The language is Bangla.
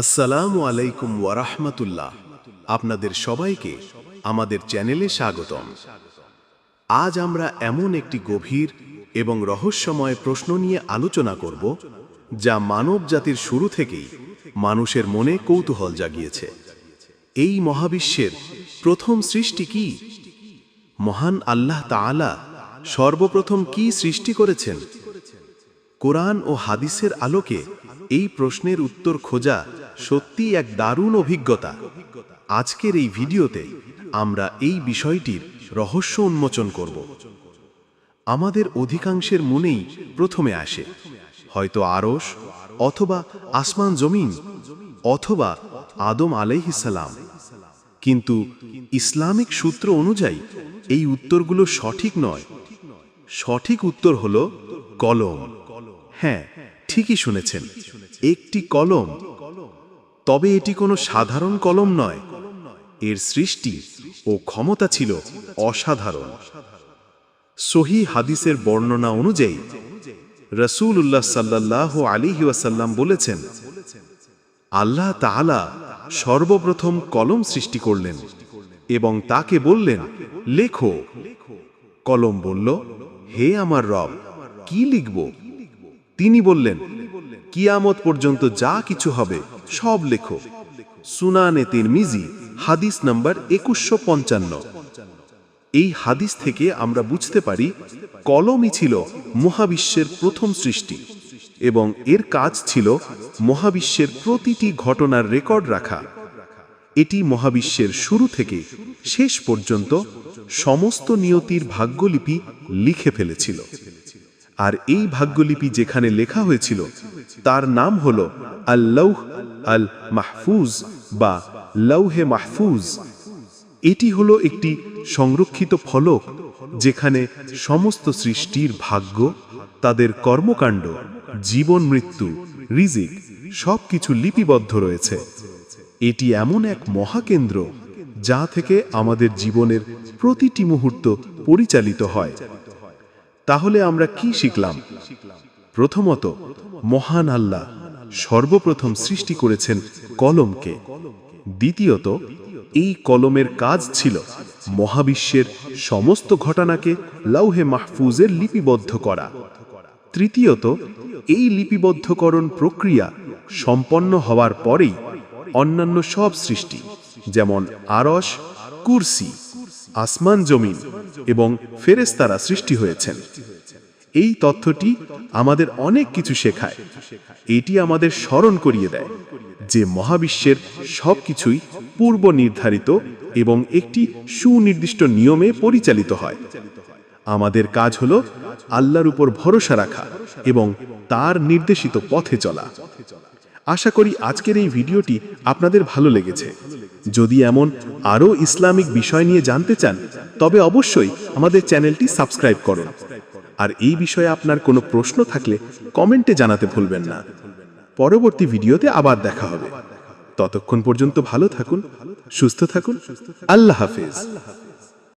আসসালামু আলাইকুম ওয়ারাহমাতুল্লাহ আপনাদের সবাইকে আমাদের চ্যানেলে স্বাগতম। আজ আমরা এমন একটি গভীর এবং রহস্যময় প্রশ্ন নিয়ে আলোচনা করব, যা মানব জাতির শুরু থেকেই মানুষের মনে কৌতূহল জাগিয়েছে। এই মহাবিশ্বের প্রথম সৃষ্টি কি? মহান আল্লাহ তাআলা সর্বপ্রথম কি সৃষ্টি করেছেন? কোরআন ও হাদিসের আলোকে এই প্রশ্নের উত্তর খোঁজা সত্যি এক দারুণ অভিজ্ঞতা। আজকের এই ভিডিওতে আমরা এই বিষয়টির রহস্য উন্মোচন করব। আমাদের অধিকাংশের মনেই প্রথমে আসে, হয়তো আরস অথবা আসমান জমিন অথবা আদম আলাইহিসালাম কিন্তু ইসলামিক সূত্র অনুযায়ী এই উত্তরগুলো সঠিক নয়। সঠিক উত্তর হল কলম। হ্যাঁ ঠিকই শুনেছেন। একটি কলম তবে এটি কোনো সাধারণ কলম নয়। এর সৃষ্টি ও ক্ষমতা ছিল অসাধারণ। সহি হাদিসের বর্ণনা অনুযায়ী রসুল উল্লাহ সাল্লাহ আলিহি ওয়াসাল্লাম বলেছেন, আল্লাহ তাআলা সর্বপ্রথম কলম সৃষ্টি করলেন এবং তাকে বললেন, লেখো। কলম বলল, হে আমার রব, কি লিখব? তিনি বললেন, কিয়ামত পর্যন্ত যা কিছু হবে সব লেখো। সুনানে তিরমিজি, হাদিস নাম্বার একুশশো পঞ্চান্ন। এই হাদিস থেকে আমরা বুঝতে পারি, কলমই ছিল মহাবিশ্বের প্রথম সৃষ্টি এবং এর কাজ ছিল মহাবিশ্বের প্রতিটি ঘটনার রেকর্ড রাখা। এটি মহাবিশ্বের শুরু থেকে শেষ পর্যন্ত সমস্ত নিয়তির ভাগ্যলিপি লিখে ফেলেছিল। আর এই ভাগ্যলিপি যেখানে লেখা হয়েছিল, তার নাম হল আল্লাহ আল মাহফুজ বা লৌহে মাহফুজ। এটি হলো একটি সংরক্ষিত ফলক যেখানে সমস্ত সৃষ্টির ভাগ্য, তাদের কর্মকাণ্ড, জীবন মৃত্যু, রিজিক, সবকিছু লিপিবদ্ধ রয়েছে। এটি এমন এক মহাকেন্দ্র যা থেকে আমাদের জীবনের প্রতিটি মুহূর্ত পরিচালিত হয়। তাহলে আমরা কি শিখলাম? প্রথমত, মহান আল্লাহ সর্বপ্রথম সৃষ্টি করেছেন কলমকে। দ্বিতীয়ত, এই কলমের কাজ ছিল মহাবিশ্বের সমস্ত ঘটনাকে লৌহে মাহফুজের লিপিবদ্ধ করা। তৃতীয়ত, এই লিপিবদ্ধকরণ প্রক্রিয়া সম্পন্ন হওয়ার পরেই অন্যান্য সব সৃষ্টি, যেমন আরস কুরসি, আসমান জমিন এবং ফেরেস্তারা সৃষ্টি হয়েছেন। এই তথ্যটি আমাদের অনেক কিছু শেখায়। এটি আমাদের স্মরণ করিয়ে দেয় যে মহাবিশ্বের সবকিছুই পূর্ব নির্ধারিত এবং একটি সুনির্দিষ্ট নিয়মে পরিচালিত হয়। আমাদের কাজ হল আল্লাহর উপর ভরসা রাখা এবং তার নির্দেশিত পথে চলা। আশা করি আজকের এই ভিডিওটি আপনাদের ভালো লেগেছে। যদি এমন আরও ইসলামিক বিষয় নিয়ে জানতে চান, তবে অবশ্যই আমাদের চ্যানেলটি সাবস্ক্রাইব করুন। আর এই বিষয়ে আপনার কোনো প্রশ্ন থাকলে কমেন্টে জানাতে ভুলবেন না। পরবর্তী ভিডিওতে আবার দেখা হবে। ততক্ষণ পর্যন্ত ভালো থাকুন, সুস্থ থাকুন। আল্লাহ হাফেজ।